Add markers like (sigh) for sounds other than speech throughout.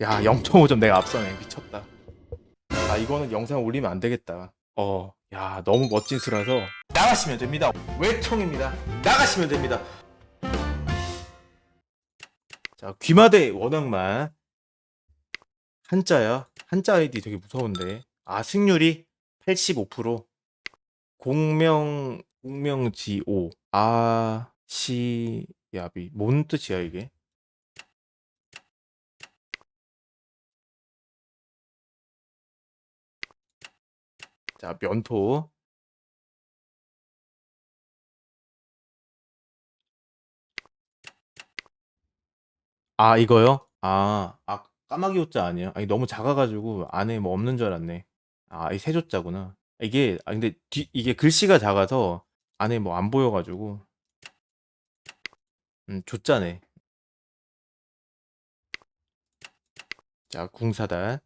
야 0.5점 내가 앞서네 미쳤다. 아 이거는 영상 올리면 안 되겠다. 어 야 너무 멋진 수라서. 나가시면 됩니다. 외통입니다. 나가시면 됩니다. 자 귀마대 원앙만. 한자야. 한자 아이디 되게 무서운데. 아 승률이 85% 공명 공명지오. 아시야비 뭔 뜻이야 이게 자 면토 아 이거요? 아, 아 까마귀 호자 아니에요? 아니 너무 작아가지고 안에 뭐 없는 줄 알았네. 아, 이 세조자구나. 이게 아 근데 뒤 이게 글씨가 작아서 안에 뭐 안 보여가지고 음 조자네. 자 궁사달.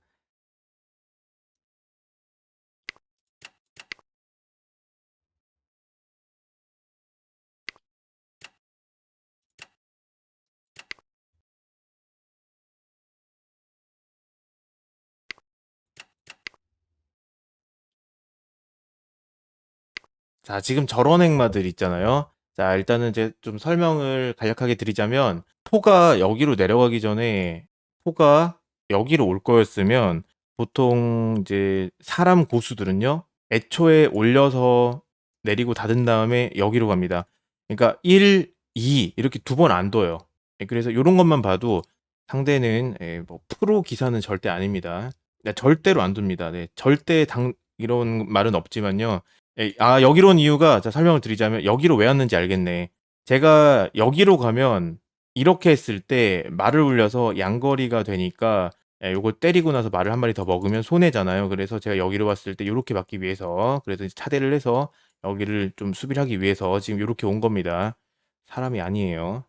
자 지금 저런 행마들 있잖아요. 자 일단은 이제 좀 설명을 간략하게 드리자면 포가 여기로 내려가기 전에 포가 여기로 올 거였으면 보통 이제 사람 고수들은요. 애초에 올려서 내리고 닫은 다음에 여기로 갑니다. 그러니까 1, 2 이렇게 두 번 안 둬요. 예, 그래서 요런 것만 봐도 상대는 예, 뭐 프로 기사는 절대 아닙니다. 네, 절대로 안 둡니다. 네, 절대 당 이런 말은 없지만요. 예, 아 여기로 온 이유가 자 설명을 드리자면 여기로 왜 왔는지 알겠네. 제가 여기로 가면 이렇게 했을 때 말을 울려서 양거리가 되니까 예, 요거 때리고 나서 말을 한 마리 더 먹으면 손해잖아요. 그래서 제가 여기로 왔을 때 요렇게 막기 위해서 그래서 이제 차대를 해서 여기를 좀 수비를 하기 위해서 지금 요렇게 온 겁니다. 사람이 아니에요.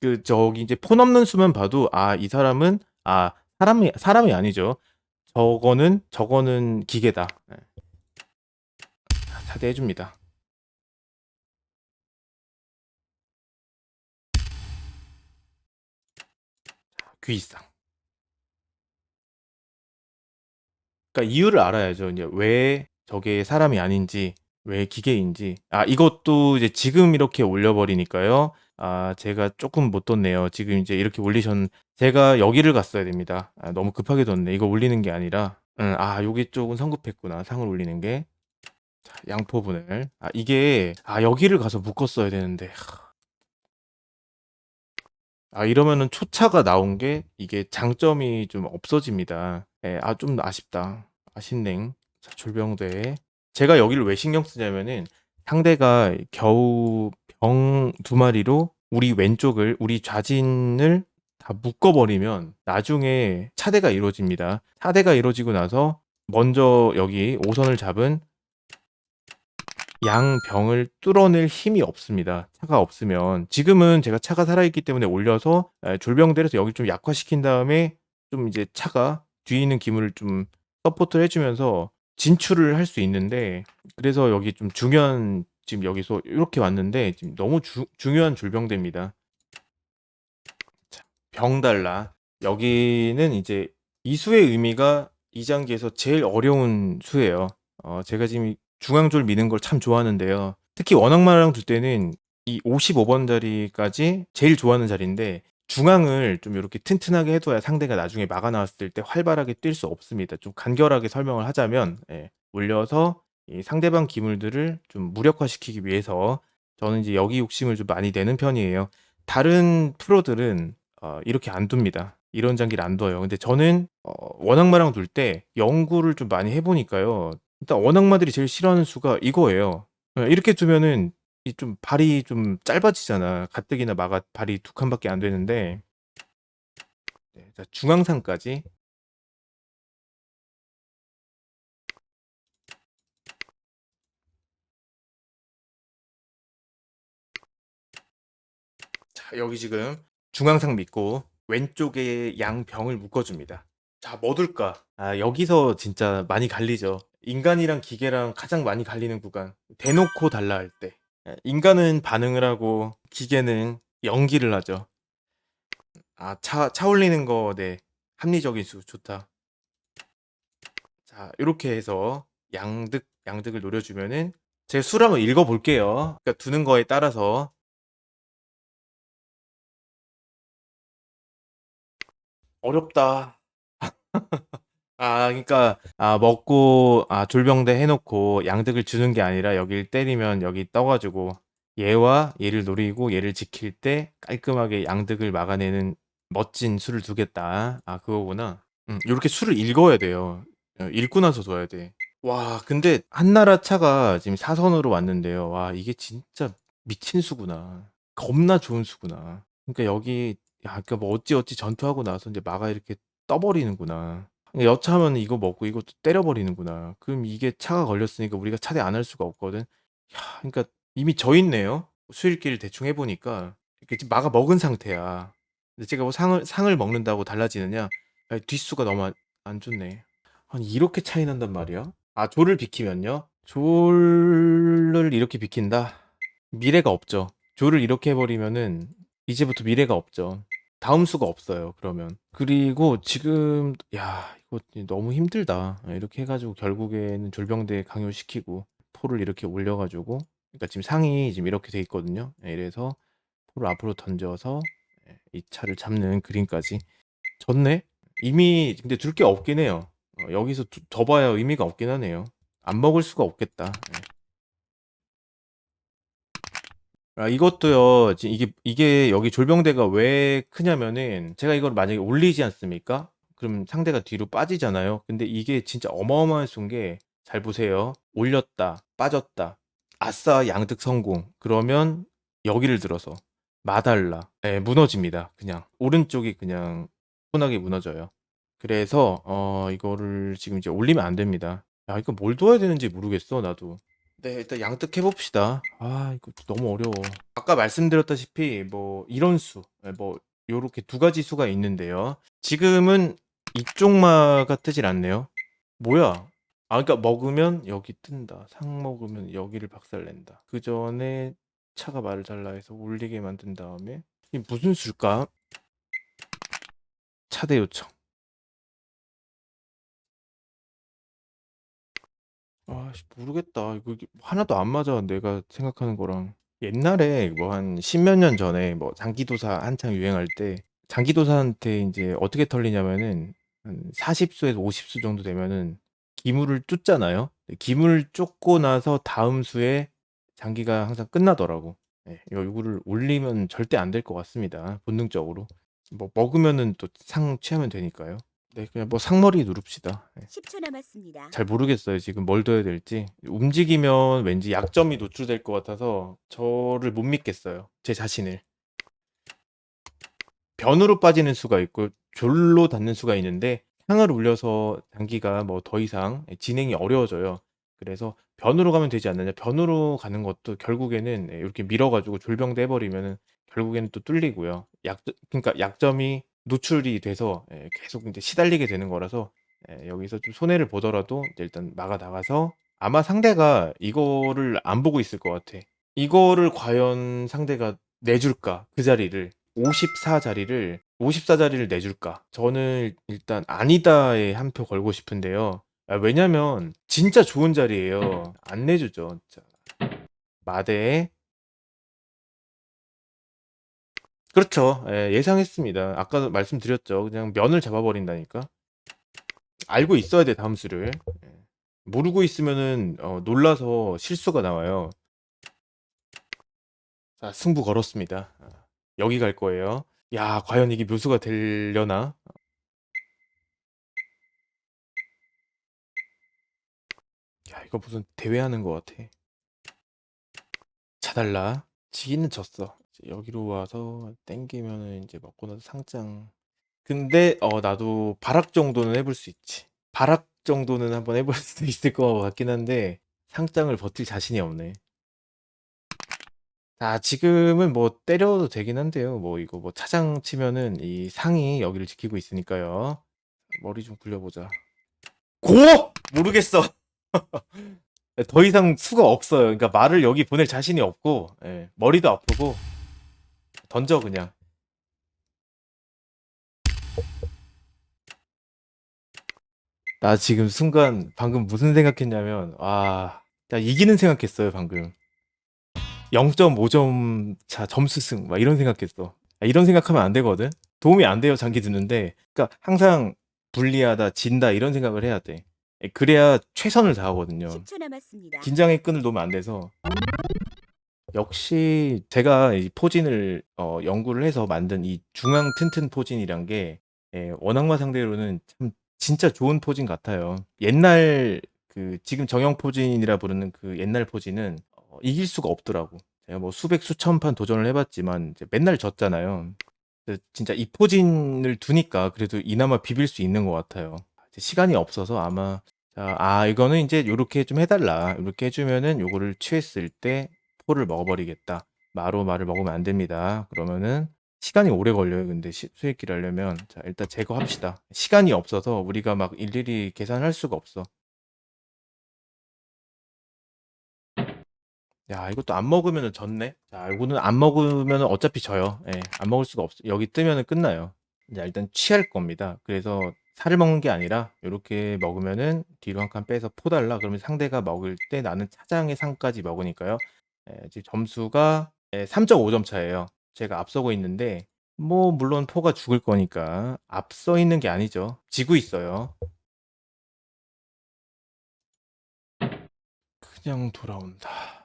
그 저기 이제 폰 없는 수만 봐도 아 이 사람은 아 사람이 사람이 아니죠. 저거는 저거는 기계다. 예. 차대해 줍니다. 귀이상. 그러니까 이유를 알아야죠. 이제 왜 저게 사람이 아닌지, 왜 기계인지. 아 이것도 이제 지금 이렇게 올려버리니까요. 아 제가 조금 못 뒀네요. 지금 이제 이렇게 올리셨 제가 여기를 갔어야 됩니다. 아 너무 급하게 뒀네. 이거 올리는 게 아니라 음, 아 요게 조금 성급했구나. 상을 올리는 게. 자 양포분을. 아 이게 아 여기를 가서 묶었어야 되는데. 하. 아 이러면은 초차가 나온 게 이게 장점이 좀 없어집니다. 예. 아 좀 아쉽다. 아쉽넹. 자 졸병대. 제가 여기를 왜 신경 쓰냐면은 상대가 겨우 병 두 마리로 우리 왼쪽을 우리 좌진을 다 묶어 버리면 나중에 차대가 이루어집니다. 차대가 이루어지고 나서 먼저 여기 5선을 잡은 양 병을 뚫어낼 힘이 없습니다. 차가 없으면. 지금은 제가 차가 살아있기 때문에 올려서 에, 졸병대에서 여기 좀 약화시킨 다음에 좀 이제 차가 뒤에 있는 기물을 좀 서포트를 해주면서 진출을 할 수 있는데 그래서 여기 좀 중요한 지금 여기서 이렇게 왔는데 지금 너무 주, 중요한 졸병대입니다. 자, 병달라. 여기는 이제 이 수의 의미가 이 장기에서 제일 어려운 수예요. 어, 제가 지금 중앙졸 미는 걸 참 좋아하는데요. 특히 원앙마랑 둘 때는 이 55번 자리까지 제일 좋아하는 자리인데 중앙을 좀 이렇게 튼튼하게 해둬야 상대가 나중에 막아 나왔을 때 활발하게 뛸 수 없습니다. 좀 간결하게 설명을 하자면 예, 올려서 이 상대방 기물들을 좀 무력화시키기 위해서 저는 이제 여기 욕심을 좀 많이 내는 편이에요. 다른 프로들은 어, 이렇게 안 둡니다. 이런 장기를 안 둬요. 근데 저는 어, 원악마랑 둘 때 연구를 좀 많이 해보니까요. 일단 원악마들이 제일 싫어하는 수가 이거예요. 예, 이렇게 두면은 이 좀 발이 좀 짧아지잖아. 가뜩이나 마가 발이 두 칸밖에 안 되는데. 네, 자 중앙상까지. 자 여기 지금 중앙상 믿고 왼쪽에 양병을 묶어 줍니다. 자, 뭐 둘까? 아, 여기서 진짜 많이 갈리죠. 인간이랑 기계랑 가장 많이 갈리는 구간. 대놓고 달라 할 때. 예, 인간은 반응을 하고 기계는 연기를 하죠. 아, 차, 차 올리는 거, 네. 합리적인 수, 좋다. 자, 이렇게 해서 양득, 양득을 노려주면은 제 수를 한번 읽어볼게요. 그러니까 두는 거에 따라서 어렵다. (laughs) 아, 그러니까 아 먹고 아 졸병대 해 놓고 양득을 주는 게 아니라 여길 때리면 여기 떠 가지고 얘와 얘를 노리고 얘를 지킬 때 깔끔하게 양득을 막아내는 멋진 수를 두겠다. 아 그거구나. 음, 이렇게 수를 읽어야 돼요. 어, 읽고 나서 둬야 돼. 와, 근데 한나라 차가 지금 사선으로 왔는데요. 와, 이게 진짜 미친 수구나. 겁나 좋은 수구나. 그러니까 여기 야, 그러니까 뭐 어찌어찌 전투하고 나서 이제 마가 이렇게 떠 버리는구나. 여차하면 이거 먹고 이것도 때려버리는구나. 그럼 이게 차가 걸렸으니까 우리가 차대 안 할 수가 없거든. 야, 그러니까 이미 져 있네요. 수일기를 대충 해보니까 이렇게 지금 마가 먹은 상태야. 근데 제가 뭐 상을 상을 먹는다고 달라지느냐? 아니, 뒷수가 너무 안, 안 좋네. 아니 이렇게 차이 난단 말이야? 아 조를 비키면요? 조를 이렇게 비킨다? 미래가 없죠. 조를 이렇게 해버리면은 이제부터 미래가 없죠. 다음 수가 없어요. 그러면 그리고 지금 야 너무 힘들다. 이렇게 해 가지고 결국에는 졸병대 강요시키고 포를 이렇게 올려 가지고 그러니까 지금 상이 지금 이렇게 돼 있거든요. 예, 이래서 포를 앞으로 던져서 예, 이 차를 잡는 그림까지 졌네. 이미 근데 둘 게 없긴 해요. 어, 여기서 두- 더 봐야 의미가 없긴 하네요. 안 먹을 수가 없겠다. 예. 아, 이것도요, 지- 이게, 이게 여기 졸병대가 왜 크냐면은, 제가 이걸 만약에 올리지 않습니까? 그럼 상대가 뒤로 빠지잖아요. 근데 이게 진짜 어마어마한 수인 게, 잘 보세요. 올렸다, 빠졌다. 아싸, 양득 성공. 그러면 여기를 들어서, 마달라. 예, 무너집니다. 그냥. 오른쪽이 그냥 혼하게 무너져요. 그래서, 어, 이거를 지금 이제 올리면 안 됩니다. 야, 이거 뭘 둬야 되는지 모르겠어, 나도. 네, 일단 양득 해봅시다. 아, 이거 너무 어려워. 아까 말씀드렸다시피, 뭐, 이런 수, 예, 뭐, 요렇게 두 가지 수가 있는데요. 지금은 이쪽마가 뜨질 않네요. 뭐야? 아, 그러니까 먹으면 여기 뜬다. 상 먹으면 여기를 박살낸다. 그 전에 차가 말을 잘라 해서 올리게 만든 다음에, 이 무슨 수일까? 차대 요청. 아, 씨, 모르겠다. 이거 하나도 안 맞아. 내가 생각하는 거랑. 옛날에 뭐 한 십몇 년 전에 뭐 장기도사 한창 유행할 때 장기도사한테 이제 어떻게 털리냐면은 한 40수에서 50수 정도 되면은 기물을 쫓잖아요. 기물을 쫓고 나서 다음 수에 장기가 항상 끝나더라고. 예, 이거 이거를 올리면 절대 안 될 것 같습니다. 본능적으로. 뭐 먹으면은 또 상 취하면 되니까요. 네, 그냥 뭐 상머리 누릅시다. 예. 10초 남았습니다. 잘 모르겠어요. 지금 뭘 둬야 될지. 움직이면 왠지 약점이 노출될 것 같아서 저를 못 믿겠어요. 제 자신을. 변으로 빠지는 수가 있고 졸로 닿는 수가 있는데 향을 울려서 장기가 뭐 더 이상 진행이 어려워져요. 그래서 변으로 가면 되지 않느냐. 변으로 가는 것도 결국에는 이렇게 밀어가지고 졸병대 해버리면은 결국에는 또 뚫리고요. 약, 그러니까 약점이 노출이 돼서 예, 계속 이제 시달리게 되는 거라서 예, 여기서 좀 손해를 보더라도 일단 막아 나가서 아마 상대가 이거를 안 보고 있을 것 같아. 이거를 과연 상대가 내줄까? 그 자리를 54 자리를 54 자리를 내줄까? 저는 일단 아니다에 한 표 걸고 싶은데요. 아, 왜냐면 진짜 좋은 자리예요. 안 내주죠. 진짜. 마대 그렇죠. 예, 예상했습니다. 아까 말씀드렸죠. 그냥 면을 잡아버린다니까. 알고 있어야 돼, 다음 수를. 예. 모르고 있으면은 어, 놀라서 실수가 나와요. 자, 승부 걸었습니다. 아, 여기 갈 거예요. 야, 과연 이게 묘수가 되려나? 야, 이거 무슨 대회하는 것 같아. 차달라. 지기는 졌어. 여기로 와서 땡기면은 이제 먹고 나서 상장. 근데 어 나도 발악 정도는 해볼 수 있지. 발악 정도는 한번 해볼 (laughs) 수도 있을 것 같긴 한데 상장을 버틸 자신이 없네. 자, 지금은 뭐 때려도 되긴 한데요. 뭐 이거 뭐 차장 치면은 이 상이 여기를 지키고 있으니까요. 머리 좀 굴려 보자. 고! 모르겠어. (laughs) 더 이상 수가 없어요. 그러니까 말을 여기 보낼 자신이 없고 예, 머리도 아프고 던져 그냥. 나 지금 순간 방금 무슨 생각했냐면 와, 나 이기는 생각했어요 방금. 0.5점 차 점수승 막 이런 생각했어. 아, 이런 생각하면 안 되거든. 도움이 안 돼요 장기 드는데. 그러니까 항상 불리하다, 진다 이런 생각을 해야 돼. 예, 그래야 최선을 다하거든요. 10초 남았습니다. 긴장의 끈을 놓으면 안 돼서 역시 제가 이 포진을 어, 연구를 해서 만든 이 중앙 튼튼 포진이란 게 예, 원악마 상대로는 참 진짜 좋은 포진 같아요. 옛날 그 지금 정형 포진이라 부르는 그 옛날 포진은 어, 이길 수가 없더라고. 제가 뭐 수백 수천 판 도전을 해봤지만 이제 맨날 졌잖아요. 진짜 이 포진을 두니까 그래도 이나마 비빌 수 있는 것 같아요. 이제 시간이 없어서 아마 자, 아, 이거는 이제 요렇게 좀 해달라. 이렇게 해주면은 요거를 취했을 때 포를 먹어버리겠다. 마로 말을 먹으면 안 됩니다. 그러면은 시간이 오래 걸려요. 근데 시- 수익기를 하려면. 자, 일단 제거합시다. 시간이 없어서 우리가 막 일일이 계산할 수가 없어. 야, 이것도 안 먹으면은 졌네. 자, 이거는 안 먹으면은 어차피 져요. 예, 안 먹을 수가 없어. 여기 뜨면은 끝나요. 자, 일단 취할 겁니다. 그래서 살을 먹는 게 아니라 이렇게 먹으면은 뒤로 한 칸 빼서 포달라. 그러면 상대가 먹을 때 나는 차장의 상까지 먹으니까요. 예, 지금 점수가 예, 3.5점 차예요. 제가 앞서고 있는데 뭐 물론 포가 죽을 거니까 앞서 있는 게 아니죠. 지고 있어요. 그냥 돌아온다.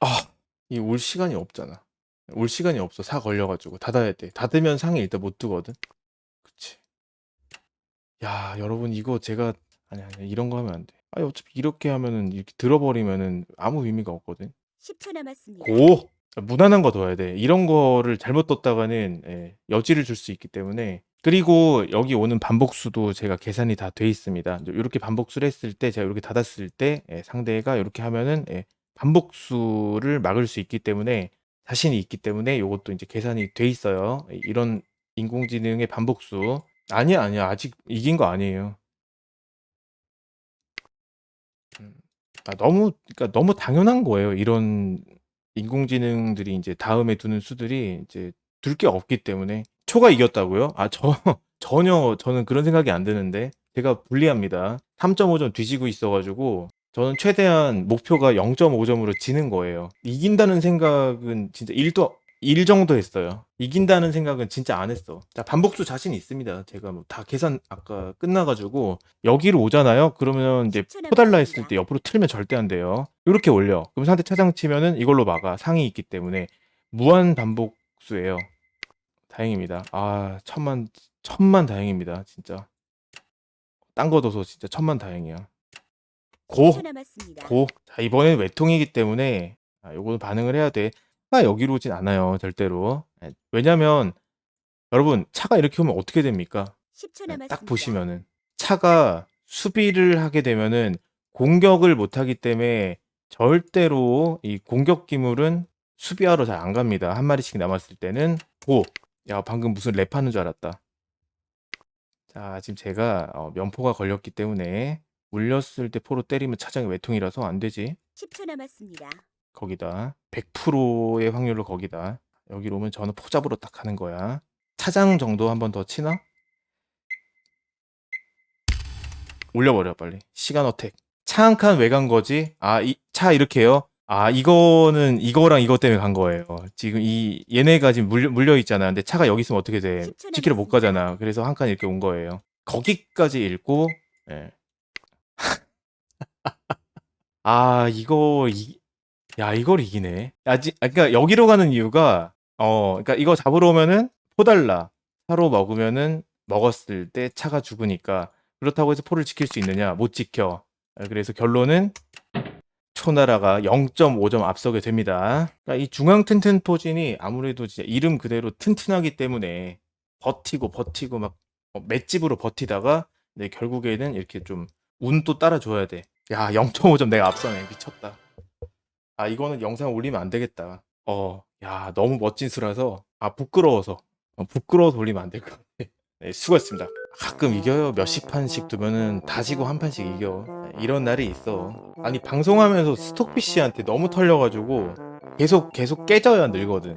아, 이 올 시간이 없잖아. 올 시간이 없어. 사 걸려가지고 닫아야 돼. 닫으면 상이 일단 못 뜨거든. 그치. 야, 여러분 이거 제가 아니 아니 이런 거 하면 안 돼. 아니 어차피 이렇게 하면은 이렇게 들어버리면은 아무 의미가 없거든. 10초 남았습니다. 고 무난한 거 둬야 돼. 이런 거를 잘못 뒀다가는 예, 여지를 줄 수 있기 때문에 그리고 여기 오는 반복수도 제가 계산이 다 돼 있습니다. 이렇게 반복수를 했을 때 제가 이렇게 닫았을 때 예, 상대가 이렇게 하면은 예, 반복수를 막을 수 있기 때문에 자신이 있기 때문에 이것도 이제 계산이 돼 있어요. 예, 이런 인공지능의 반복수 아니야 아니야 아직 이긴 거 아니에요. 음, 아, 너무 그러니까 너무 당연한 거예요. 이런 인공지능들이 이제 다음에 두는 수들이 이제 둘 게 없기 때문에 초가 이겼다고요? 아, 저 (laughs) 전혀 저는 그런 생각이 안 드는데 제가 불리합니다. 3.5점 뒤지고 있어 가지고 저는 최대한 목표가 0.5점으로 지는 거예요. 이긴다는 생각은 진짜 1도 1 정도 했어요. 이긴다는 생각은 진짜 안 했어. 자, 반복수 자신 있습니다. 제가 뭐 다 계산 아까 끝나가지고 여기로 오잖아요. 그러면 이제 10초 포달라 했을. 때 옆으로 틀면 절대 안 돼요. 이렇게 올려. 그럼 상대 차장 치면은 이걸로 막아. 상이 있기 때문에 무한 반복수예요. 다행입니다. 아, 천만 천만 다행입니다. 진짜. 딴 거 둬서 진짜 천만 다행이야. 고 10초 남았습니다. 고. 자, 이번엔 외통이기 때문에 아, 요거는 반응을 해야 돼. 차가 여기로 오진 않아요, 절대로. 예, 왜냐면 여러분, 차가 이렇게 오면 어떻게 됩니까? 10초 예, 남았습니다. 딱 보시면은 차가 수비를 하게 되면은 공격을 못 하기 때문에 절대로 이 공격 기물은 수비하러 잘 안 갑니다. 한 마리씩 남았을 때는 고. 야, 방금 무슨 랩하는 줄 알았다. 자, 지금 제가 어, 면포가 걸렸기 때문에 울렸을 때 포로 때리면 차장이 외통이라서 안 되지. 10초 남았습니다. 거기다 100%의 확률로 거기다 여기로 오면 저는 포잡으로 딱 가는 거야 차장 정도 한 번 더 치나? 올려버려 빨리 시간 어택 차 한 칸 왜 간 거지? 아 이 차 이렇게요? 아 이거는 이거랑 이거 때문에 간 거예요 지금 이 얘네가 지금 물려, 물려 있잖아 근데 차가 여기 있으면 어떻게 돼 10초 지키러 못 남았습니다. 가잖아 그래서 한 칸 이렇게 온 거예요 거기까지 읽고 예. 아 이거 이, 야, 이걸 이기네. 아직, 아, 그러니까 여기로 가는 이유가, 어, 그러니까 이거 잡으러 오면은 포달라. 사로 먹으면은 먹었을 때 차가 죽으니까 그렇다고 해서 포를 지킬 수 있느냐? 못 지켜. 아, 그래서 결론은 초나라가 0.5점 앞서게 됩니다. 그러니까 이 중앙 튼튼 포진이 아무래도 진짜 이름 그대로 튼튼하기 때문에 버티고 버티고 막 어, 맷집으로 버티다가 네, 결국에는 이렇게 좀 운도 따라줘야 돼. 야, 0.5점 내가 앞서네. 미쳤다. 아 이거는 영상 올리면 안 되겠다. 어, 야 너무 멋진 수라서 아 부끄러워서 어, 부끄러워서 올리면 안 될 것 같아. (laughs) 네, 수고했습니다. 가끔 이겨요. 몇십 판씩 두면은 다지고 한 판씩 이겨. 네, 이런 날이 있어. 아니 방송하면서 스톡피씨한테 너무 털려가지고 계속 계속 깨져야 늘거든.